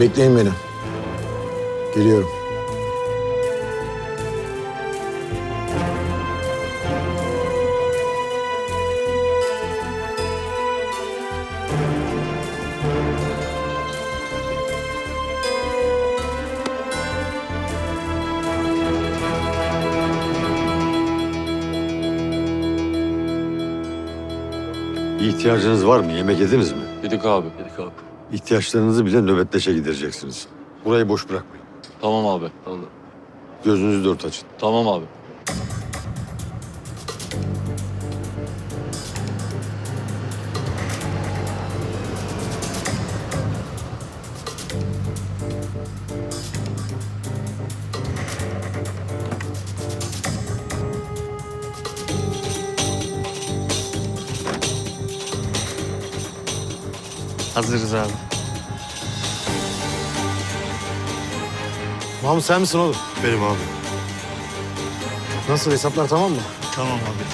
Bekleyin beni. Geliyorum. İhtiyacınız var mı? Yemek yediniz mi? Yedik abi. Yedik abi. İhtiyaçlarınızı bile nöbetleşe gidereceksiniz. Burayı boş bırakmayın. Tamam abi. Tamam, Gözünüzü dört açın. tamam abi. Hazırız abi. Mahmut sen misin oğlum? Benim abi. Nasıl hesaplar tamam mı? Tamam abi.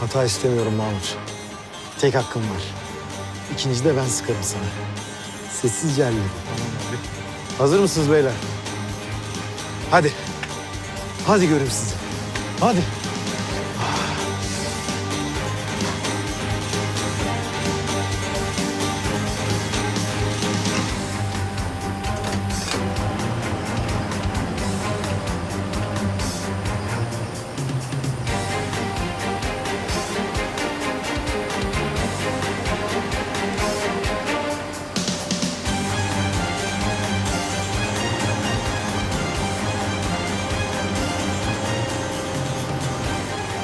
Hata istemiyorum Mahmut. Tek hakkım var. İkinci de ben sıkarım sana. Sessizce halledin. Tamam abi. Hazır mısınız beyler? Hadi. Hadi göreyim sizi. Hadi.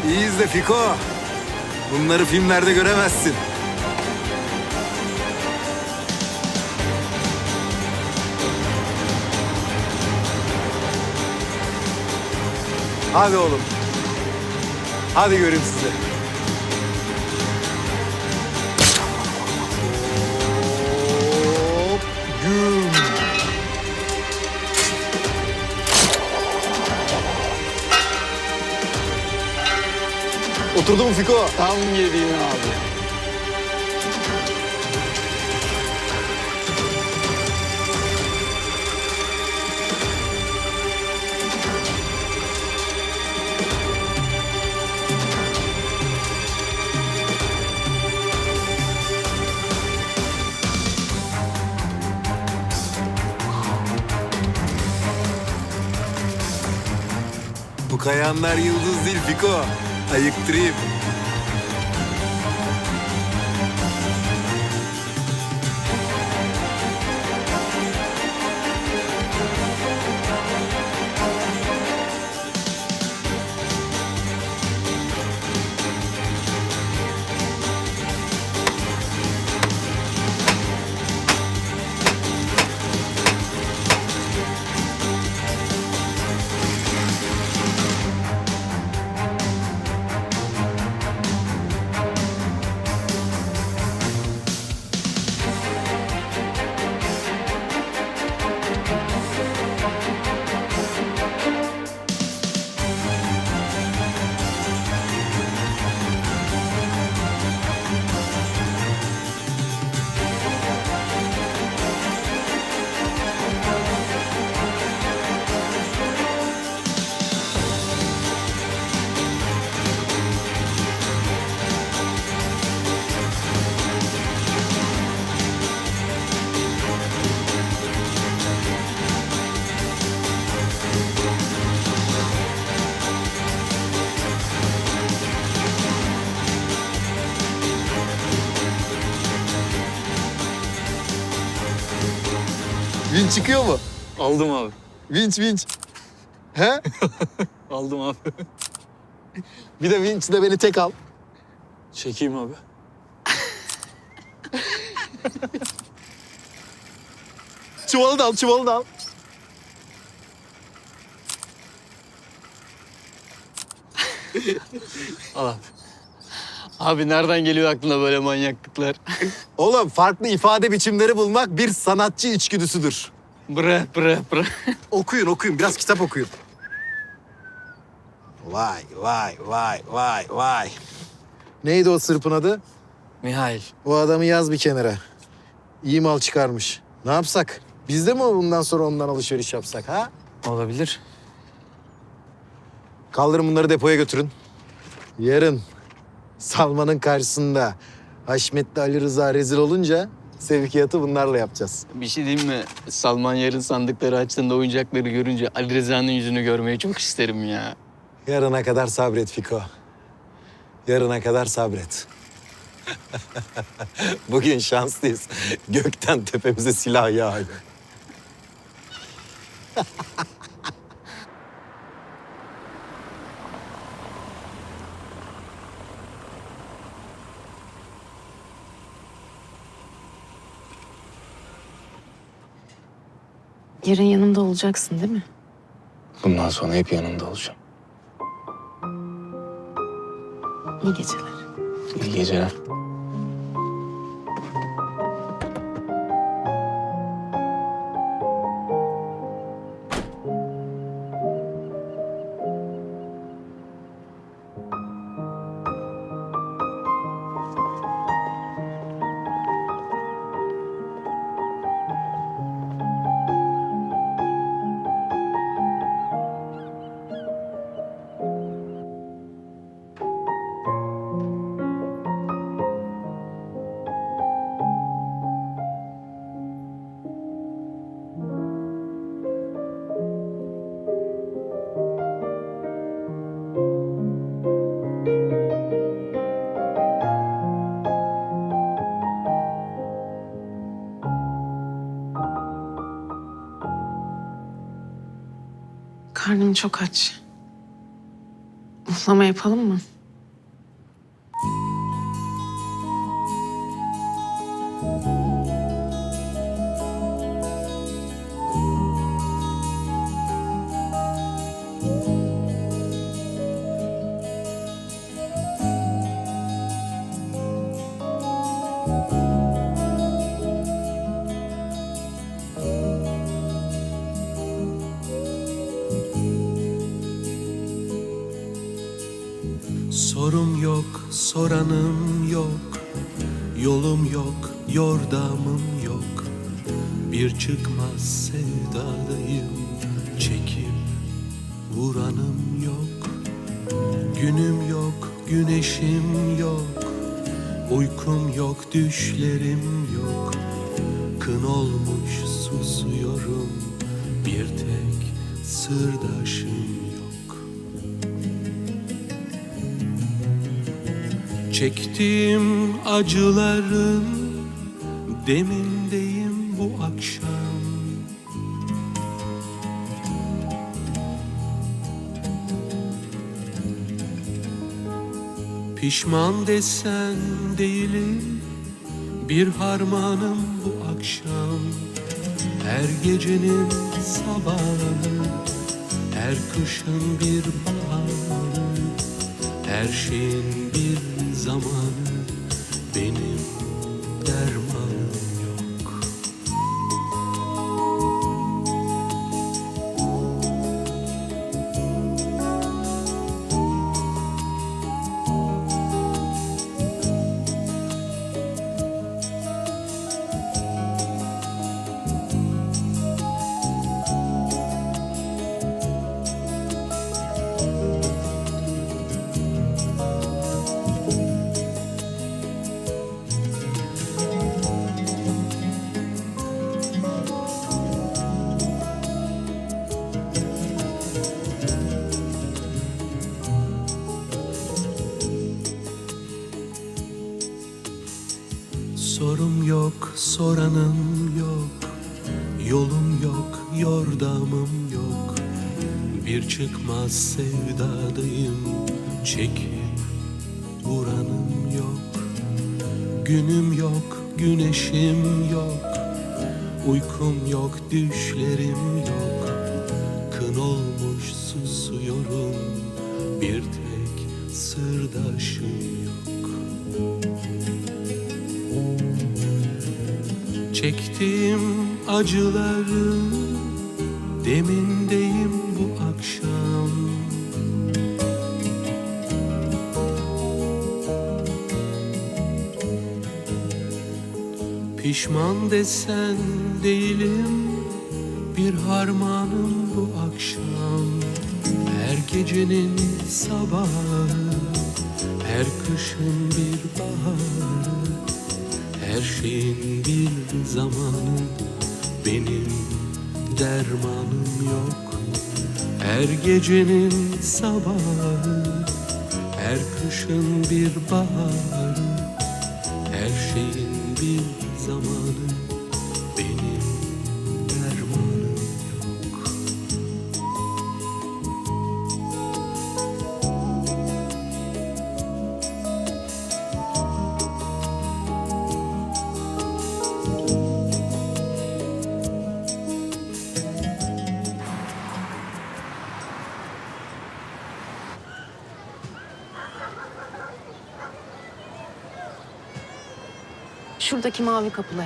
İyi izle Fiko. Bunları filmlerde göremezsin. Hadi oğlum. Hadi göreyim sizi. Hop, güm. Oturdu mu Fiko? Tam yediğin abi. Bu kayanlar yıldız değil Fiko. а як три Vinç çıkıyor mu? Aldım abi. Vinç vinç. He? Aldım abi. Bir de vinç de beni tek al. Çekeyim abi. Çuvalı da al, çuvalı da al. Al abi. Abi nereden geliyor aklına böyle manyaklıklar? Oğlum farklı ifade biçimleri bulmak bir sanatçı içgüdüsüdür. bre bre bre. Okuyun okuyun biraz kitap okuyun. Vay vay vay vay vay. Neydi o sırpın adı? Mihail. O adamı yaz bir kenara. İyi mal çıkarmış. Ne yapsak? Biz de mi bundan sonra ondan alışveriş yapsak ha? Olabilir. Kaldırın bunları depoya götürün. Yarın Salman'ın karşısında Haşmetli Ali Rıza rezil olunca sevkiyatı bunlarla yapacağız. Bir şey diyeyim mi? Salman yarın sandıkları açtığında oyuncakları görünce Ali Rıza'nın yüzünü görmeyi çok isterim ya. Yarına kadar sabret Fiko. Yarına kadar sabret. Bugün şanslıyız. Gökten tepemize silah yağıyor. Yarın yanımda olacaksın değil mi? Bundan sonra hep yanında olacağım. İyi geceler. İyi geceler. Karnım çok aç. Muhlama yapalım mı? Sorum yok, soranım yok. Yolum yok, yordamım yok. Bir çıkmaz sevdadayım Çekip vuranım yok. Günüm yok, güneşim yok. Uykum yok, düşlerim yok. Kın olmuş susuyorum. Bir tek sırdaşım Çektiğim acıların demindeyim bu akşam. Pişman desen değilim bir harmanım bu akşam. Her gecenin sabahı her kışın bir baharı her şeyin bir zamanı Sorum yok, soranım yok. Yolum yok, yordamım yok. Bir çıkmaz sevdadayım Çekip vuranım yok. Günüm yok, güneşim yok. Uykum yok, düşlerim yok. Kın olmuş susuyorum. Bir tek sırdaşım yok Çektiğim acıları demindeyim bu akşam. Pişman desen değilim bir harmanım bu akşam. Her gecenin sabahı Her kışın bir baharı Her şeyin bir zamanı Benim dermanım yok. Her gecenin sabahı Her kışın bir baharı şuradaki mavi kapılı.